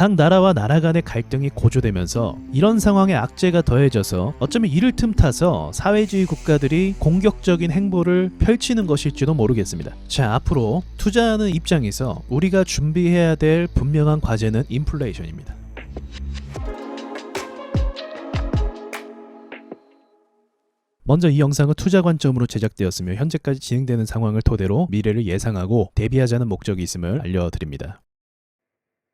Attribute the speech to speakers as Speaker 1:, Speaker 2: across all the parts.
Speaker 1: 각 나라와 나라 간의 갈등이 고조되면서 이런 상황에 악재가 더해져서 어쩌면 이를 틈타서 사회주의 국가들이 공격적인 행보를 펼치는 것일지도 모르겠습니다. 자, 앞으로 투자하는 입장에서 우리가 준비해야 될 분명한 과제는 인플레이션입니다. 먼저 이 영상은 투자 관점으로 제작되었으며 현재까지 진행되는 상황을 토대로 미래를 예상하고 대비하자는 목적이 있음을 알려드립니다.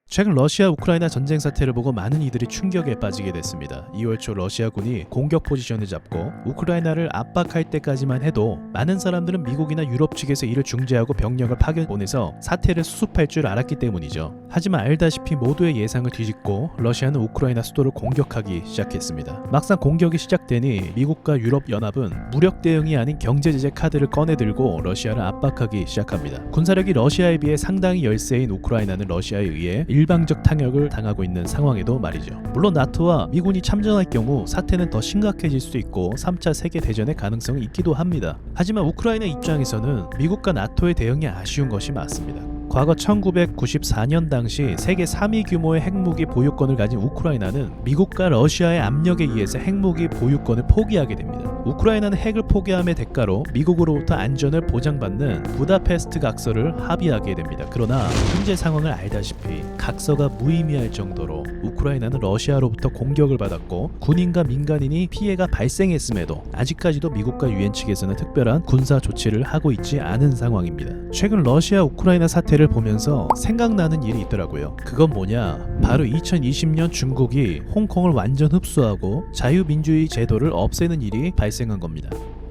Speaker 1: 최근 러시아 우크라이나 전쟁 사태를 보고 많은 이들이 충격에 빠지게 됐습니다. 2월 초 러시아군이 공격 포지션을 잡고 우크라이나를 압박할 때까지만 해도 많은 사람들은 미국이나 유럽 측에서 이를 중재하고 병력을 파견 보내서 사태를 수습할 줄 알았기 때문이죠. 하지만 알다시피 모두의 예상을 뒤집고 러시아는 우크라이나 수도를 공격하기 시작했습니다. 막상 공격이 시작되니 미국과 유럽 연합은 무력 대응이 아닌 경제 제재 카드를 꺼내들고 러시아를 압박하기 시작합니다. 군사력이 러시아에 비해 상당히 열세인 우크라이나는 러시아에 의해 일방적 타격을 당하고 있는 상황에도 말이죠. 물론 나토와 미군이 참전할 경우 사태는 더 심각해질 수 있고 3차 세계 대전의 가능성이 있기도 합니다. 하지만 우크라이나 입장에서는 미국과 나토의 대응이 아쉬운 것이 맞습니다. 과거 1994년 당시 세계 3위 규모의 핵무기 보유권을 가진 우크라이나는 미국과 러시아의 압력에 의해서 핵무기 보유권을 포기하게 됩니다. 우크라이나는 핵을 포기함의 대가로 미국으로부터 안전을 보장받는 부다페스트 각서를 합의하게 됩니다. 그러나 현재 상황을 알다시피 각서가 무의미할 정도로 우크라이나는 러시아로부터 공격을 받았고 군인과 민간인이 피해가 발생했음에도 아직까지도 미국과 유엔 측에서는 특별한 군사 조치를 하고 있지 않은 상황입니다. 최근 러시아 우크라이나 사태를 보면서 생각나는 일이 있더라고요. 그건 뭐냐? 바로 2020년 중국이 홍콩을 완전 흡수하고 자유민주주의 제도를 없애는 일이 발생한 겁니다.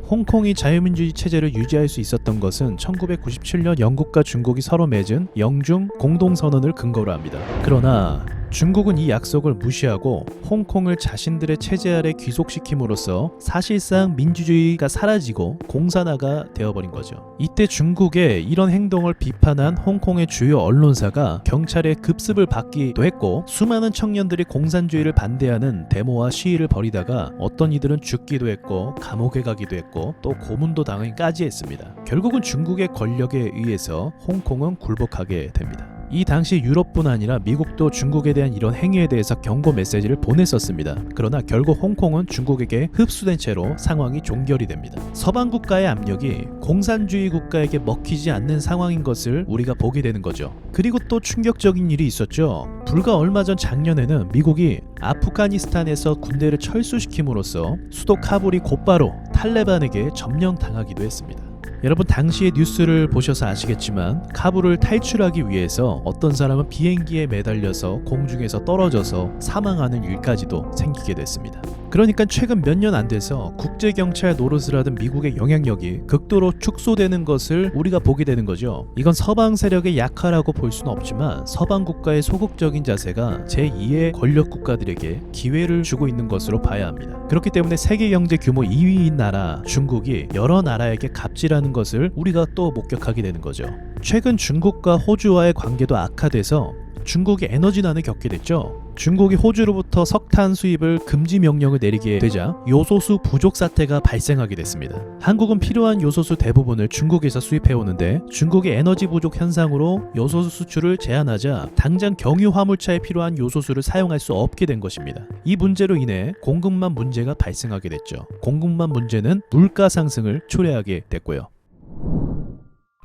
Speaker 1: 홍콩이 자유민주주의 체제를 유지할 수 있었던 것은 1997년 영국과 중국이 서로 맺은 영중 공동선언을 근거로 합니다. 그러나 중국은 이 약속을 무시하고 홍콩을 자신들의 체제 아래 귀속시킴으로써 사실상 민주주의가 사라지고 공산화가 되어버린 거죠. 이때 중국의 이런 행동을 비판한 홍콩의 주요 언론사가 경찰의 급습을 받기도 했고 수많은 청년들이 공산주의를 반대하는 데모와 시위를 벌이다가 어떤 이들은 죽기도 했고 감옥에 가기도 했고 또 고문도 당하기까지 했습니다. 결국은 중국의 권력에 의해서 홍콩은 굴복하게 됩니다. 이 당시 유럽뿐 아니라 미국도 중국에 대한 이런 행위에 대해서 경고 메시지를 보냈었습니다. 그러나 결국 홍콩은 중국에게 흡수된 채로 상황이 종결이 됩니다. 서방 국가의 압력이 공산주의 국가에게 먹히지 않는 상황인 것을 우리가 보게 되는 거죠. 그리고 또 충격적인 일이 있었죠. 불과 얼마 전 작년에는 미국이 아프가니스탄에서 군대를 철수시킴으로써 수도 카불이 곧바로 탈레반에게 점령당하기도 했습니다. 여러분 당시의 뉴스를 보셔서 아시겠지만 카불을 탈출하기 위해서 어떤 사람은 비행기에 매달려서 공중에서 떨어져서 사망하는 일까지도 생기게 됐습니다. 그러니까 최근 몇 년 안 돼서 국제 경찰 노릇을 하던 미국의 영향력이 극도로 축소되는 것을 우리가 보게 되는 거죠. 이건 서방 세력의 약화라고 볼 수는 없지만 서방 국가의 소극적인 자세가 제2의 권력 국가들에게 기회를 주고 있는 것으로 봐야 합니다. 그렇기 때문에 세계 경제 규모 2위인 나라 중국이 여러 나라에게 갑질하는 것을 우리가 또 목격하게 되는 거죠. 최근 중국과 호주와의 관계도 악화돼서 중국이 에너지난을 겪게 됐죠. 중국이 호주로부터 석탄 수입을 금지 명령을 내리게 되자 요소수 부족 사태가 발생하게 됐습니다. 한국은 필요한 요소수 대부분을 중국에서 수입해 오는데 중국의 에너지 부족 현상으로 요소수 수출을 제한하자 당장 경유 화물차에 필요한 요소수를 사용할 수 없게 된 것입니다. 이 문제로 인해 공급망 문제가 발생하게 됐죠. 공급망 문제는 물가 상승을 초래하게 됐고요.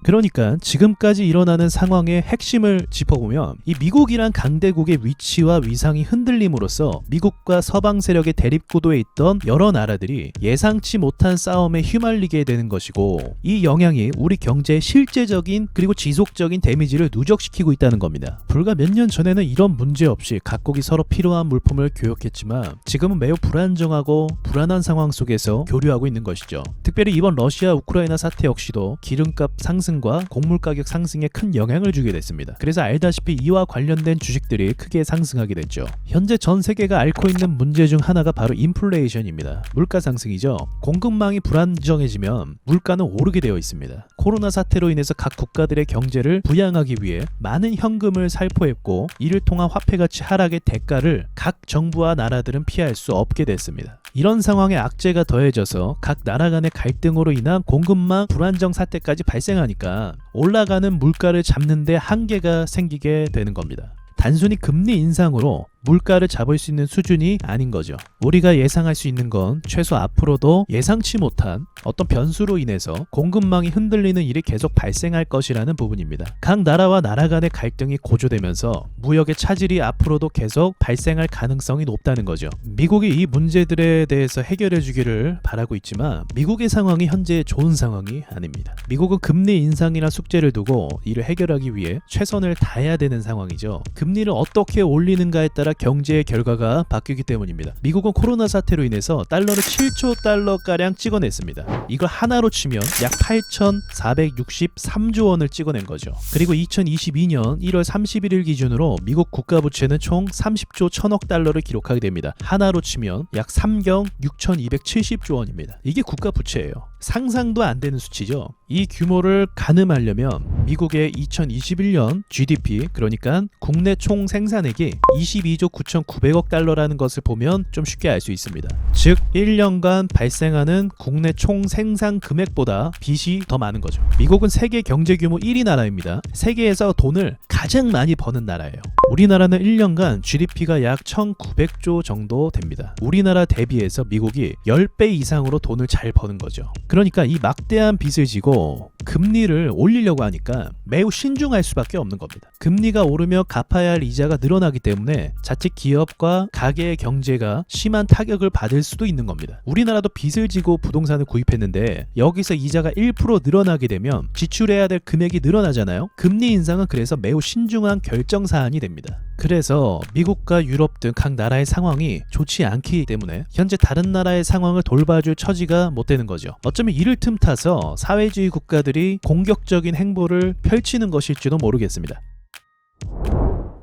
Speaker 1: 그러니까 지금까지 일어나는 상황의 핵심을 짚어보면 이 미국이란 강대국의 위치와 위상이 흔들림으로써 미국과 서방 세력의 대립구도에 있던 여러 나라들이 예상치 못한 싸움에 휘말리게 되는 것이고 이 영향이 우리 경제에 실제적인 그리고 지속적인 데미지를 누적시키고 있다는 겁니다. 불과 몇 년 전에는 이런 문제 없이 각국이 서로 필요한 물품을 교역했지만 지금은 매우 불안정하고 불안한 상황 속에서 교류하고 있는 것이죠. 특별히 이번 러시아 우크라이나 사태 역시도 기름값 상승 상승과 곡물 가격 상승에 큰 영향을 주게 됐습니다. 그래서 알다시피 이와 관련된 주식들이 크게 상승하게 됐죠. 현재 전 세계가 앓고 있는 문제 중 하나가 바로 인플레이션입니다. 물가 상승이죠. 공급망이 불안정해지면 물가는 오르게 되어 있습니다. 코로나 사태로 인해서 각 국가들의 경제를 부양하기 위해 많은 현금을 살포했고 이를 통한 화폐 가치 하락의 대가를 각 정부와 나라들은 피할 수 없게 됐습니다. 이런 상황에 악재가 더해져서 각 나라 간의 갈등으로 인한 공급망 불안정 사태까지 발생하니까 올라가는 물가를 잡는데 한계가 생기게 되는 겁니다. 단순히 금리 인상으로 물가를 잡을 수 있는 수준이 아닌 거죠. 우리가 예상할 수 있는 건 최소 앞으로도 예상치 못한 어떤 변수로 인해서 공급망이 흔들리는 일이 계속 발생할 것이라는 부분입니다. 각 나라와 나라 간의 갈등이 고조되면서 무역의 차질이 앞으로도 계속 발생할 가능성이 높다는 거죠. 미국이 이 문제들에 대해서 해결해 주기를 바라고 있지만 미국의 상황이 현재 좋은 상황이 아닙니다. 미국은 금리 인상이나 숙제를 두고 이를 해결하기 위해 최선을 다해야 되는 상황이죠. 금리를 어떻게 올리는가에 따라 경제의 결과가 바뀌기 때문입니다. 미국은 코로나 사태로 인해서 달러를 7조 달러 가량 찍어냈습니다. 이걸 하나로 치면 약 8,463조 원을 찍어낸 거죠. 그리고 2022년 1월 31일 기준으로 미국 국가 부채는 총 30조 1000억 달러를 기록하게 됩니다. 하나로 치면 약 3경 6,270조 원입니다. 이게 국가 부채예요. 상상도 안 되는 수치죠. 이 규모를 가늠하려면 미국의 2021년 GDP 그러니까 국내 총 생산액이 22조 9,900억 달러라는 것을 보면 좀 쉽게 알 수 있습니다. 즉 1년간 발생하는 국내 총 생산 금액보다 빚이 더 많은 거죠. 미국은 세계 경제 규모 1위 나라입니다. 세계에서 돈을 가장 많이 버는 나라예요. 우리나라는 1년간 GDP가 약 1,900조 정도 됩니다. 우리나라 대비해서 미국이 10배 이상으로 돈을 잘 버는 거죠. 그러니까 이 막대한 빚을 지고 금리를 올리려고 하니까 매우 신중할 수밖에 없는 겁니다. 금리가 오르며 갚아야 할 이자가 늘어나기 때문에 자칫 기업과 가게의 경제가 심한 타격을 받을 수도 있는 겁니다. 우리나라도 빚을 지고 부동산을 구입했는데 여기서 이자가 1% 늘어나게 되면 지출해야 될 금액이 늘어나잖아요. 금리 인상은 그래서 매우 신중한 결정 사안이 됩니다. 그래서 미국과 유럽 등 각 나라의 상황이 좋지 않기 때문에 현재 다른 나라의 상황을 돌봐줄 처지가 못 되는 거죠. 어쩌면 이를 틈타서 사회주의 국가들 이 공격적인 행보를 펼치는 것일지도 모르겠습니다.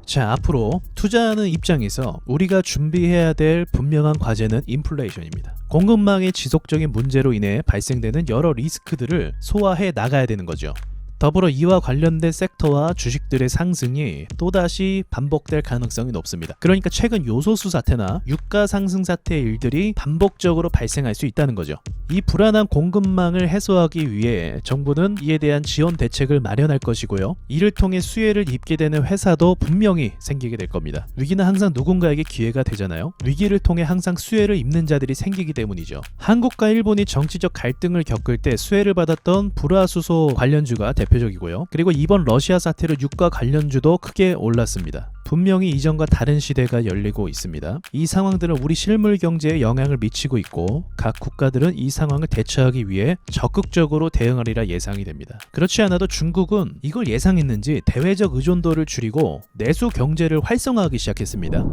Speaker 1: 자, 앞으로 투자하는 입장에서 우리가 준비해야 될 분명한 과제는 인플레이션입니다. 공급망의 지속적인 문제로 인해 발생되는 여러 리스크들을 소화해 나가야 되는 거죠. 더불어 이와 관련된 섹터와 주식들의 상승이 또다시 반복될 가능성이 높습니다. 그러니까 최근 요소수 사태나 유가 상승 사태의 일들이 반복적으로 발생할 수 있다는 거죠. 이 불안한 공급망을 해소하기 위해 정부는 이에 대한 지원 대책을 마련할 것이고요. 이를 통해 수혜를 입게 되는 회사도 분명히 생기게 될 겁니다. 위기는 항상 누군가에게 기회가 되잖아요. 위기를 통해 항상 수혜를 입는 자들이 생기기 때문이죠. 한국과 일본이 정치적 갈등을 겪을 때 수혜를 받았던 불화수소 관련주가 대 표적이고요. 그리고 이번 러시아 사태로 유가 관련주도 크게 올랐습니다. 분명히 이전과 다른 시대가 열리고 있습니다. 이 상황들은 우리 실물 경제에 영향을 미치고 있고 각 국가들은 이 상황을 대처하기 위해 적극적으로 대응하리라 예상이 됩니다. 그렇지 않아도 중국은 이걸 예상했는지 대외적 의존도를 줄이고 내수 경제를 활성화하기 시작했습니다.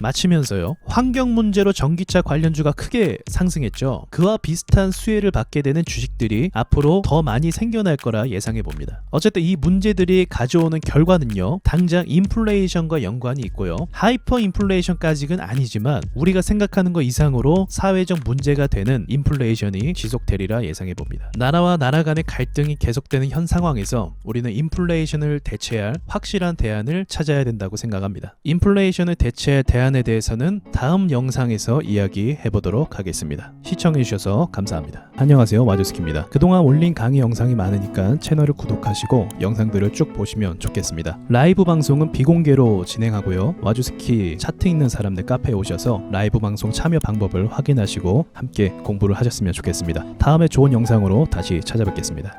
Speaker 1: 마치면서요. 환경 문제로 전기차 관련주가 크게 상승했죠. 그와 비슷한 수혜를 받게 되는 주식들이 앞으로 더 많이 생겨날 거라 예상해 봅니다. 어쨌든 이 문제들이 가져오는 결과는요. 당장 인플레이션과 연관이 있고요. 하이퍼 인플레이션까지는 아니지만 우리가 생각하는 것 이상으로 사회적 문제가 되는 인플레이션이 지속되리라 예상해 봅니다. 나라와 나라 간의 갈등이 계속되는 현 상황에서 우리는 인플레이션을 대체할 확실한 대안을 찾아야 된다고 생각합니다. 인플레이션을 대체할 대안 대안에 대해서는 다음 영상에서 이야기해 보도록 하겠습니다. 시청해 주셔서 감사합니다. 안녕하세요 와주스키입니다. 그동안 올린 강의 영상이 많으니까 채널을 구독하시고 영상들을 쭉 보시면 좋겠습니다. 라이브 방송은 비공개로 진행하고요. 와주스키 차트 있는 사람들 카페에 오셔서 라이브 방송 참여 방법을 확인하시고 함께 공부를 하셨으면 좋겠습니다. 다음에 좋은 영상으로 다시 찾아뵙겠습니다.